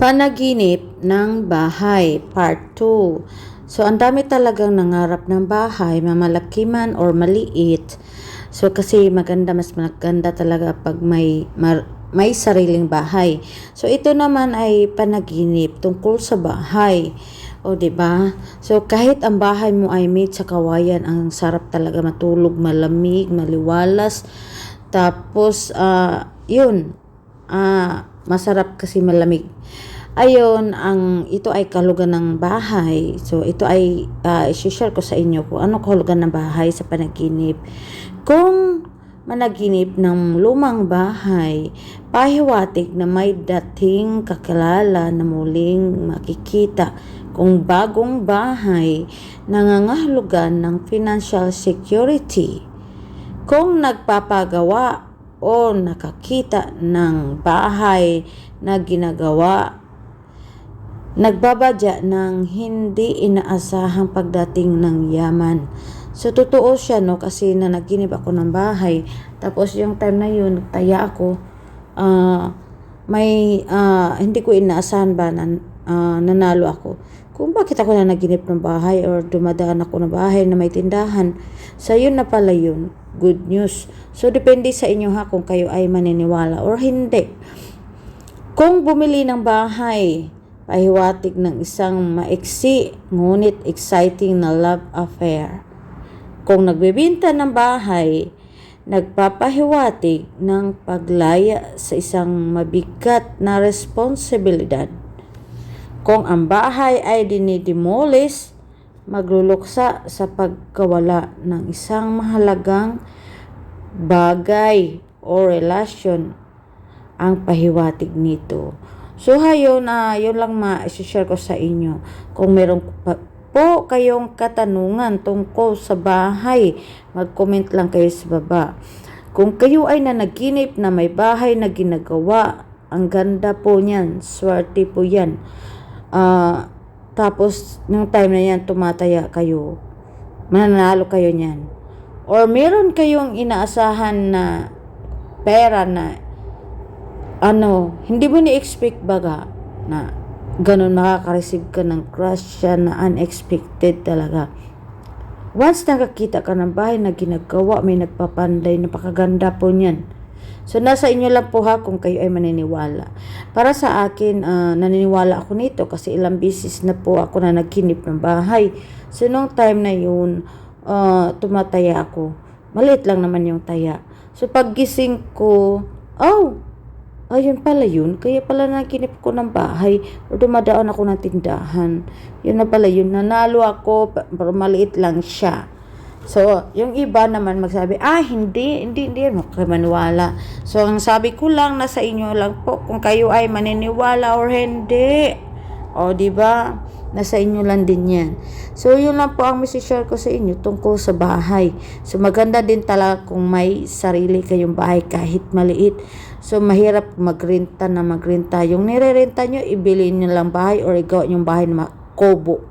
Panaginip ng bahay, part 2. So, ang dami talagang nangarap ng bahay, mamalaki man or maliit. So, kasi maganda, mas maganda talaga pag may, mar- may sariling bahay. So, ito naman ay panaginip tungkol sa bahay. O, ba? So, kahit ang bahay mo ay made sa kawayan, ang sarap talaga matulog, malamig, maliwalas. Tapos, ah, yun, ah, masarap kasi malamig. Ayun, ang ito ay kahulugan ng bahay. So, ito ay uh, share ko sa inyo kung ano kahulugan ng bahay sa panaginip. Kung managinip ng lumang bahay, pahiwatig na may dating kakilala na muling makikita kung bagong bahay nangangahulugan ng financial security. Kung nagpapagawa o nakakita ng bahay na ginagawa nagbabadya ng hindi inaasahang pagdating ng yaman. So, totoo siya, no? Kasi na naginip ako ng bahay. Tapos, yung time na yun, taya ako. Uh, may, uh, hindi ko inaasahan ba na uh, nanalo ako. Kung bakit ako na naginip ng bahay or dumadaan ako ng bahay na may tindahan. So, yun na pala yun. Good news. So, depende sa inyo ha kung kayo ay maniniwala or hindi. Kung bumili ng bahay, pahiwatig ng isang maiksi ngunit exciting na love affair. Kung nagbebenta ng bahay, nagpapahiwatig ng paglaya sa isang mabigat na responsibilidad. Kung ang bahay ay dinidemolish, magluluksa sa pagkawala ng isang mahalagang bagay o relasyon ang pahiwatig nito. So, hayon na uh, yun lang ma-share ko sa inyo. Kung meron po kayong katanungan tungkol sa bahay, mag-comment lang kayo sa baba. Kung kayo ay nanaginip na may bahay na ginagawa, ang ganda po niyan, swerte po yan. Uh, tapos, nung time na yan, tumataya kayo, mananalo kayo niyan. Or meron kayong inaasahan na pera na ano, hindi mo ni-expect baga na ganun makaka-receive ka ng crush siya na unexpected talaga. Once nakakita ka ng bahay na ginagawa, may nagpapanday, napakaganda po niyan. So, nasa inyo lang po ha kung kayo ay maniniwala. Para sa akin, uh, naniniwala ako nito kasi ilang bisis na po ako na nagkinip ng bahay. So, nung time na yun, uh, tumataya ako. Maliit lang naman yung taya. So, paggising ko, oh, Ayun pala yun. Kaya pala nakinip ko ng bahay o dumadaan ako ng tindahan. Yun na pala yun. Nanalo ako pero maliit lang siya. So, yung iba naman magsabi, ah, hindi, hindi, hindi, makimaniwala. So, ang sabi ko lang, nasa inyo lang po, kung kayo ay maniniwala or hindi. O, di ba? Nasa inyo lang din yan. So, yun lang po ang share ko sa inyo tungkol sa bahay. So, maganda din talaga kung may sarili kayong bahay kahit maliit. So, mahirap magrenta na magrenta. Yung nirerenta nyo, ibili nyo lang bahay or igawa yung bahay na kobo.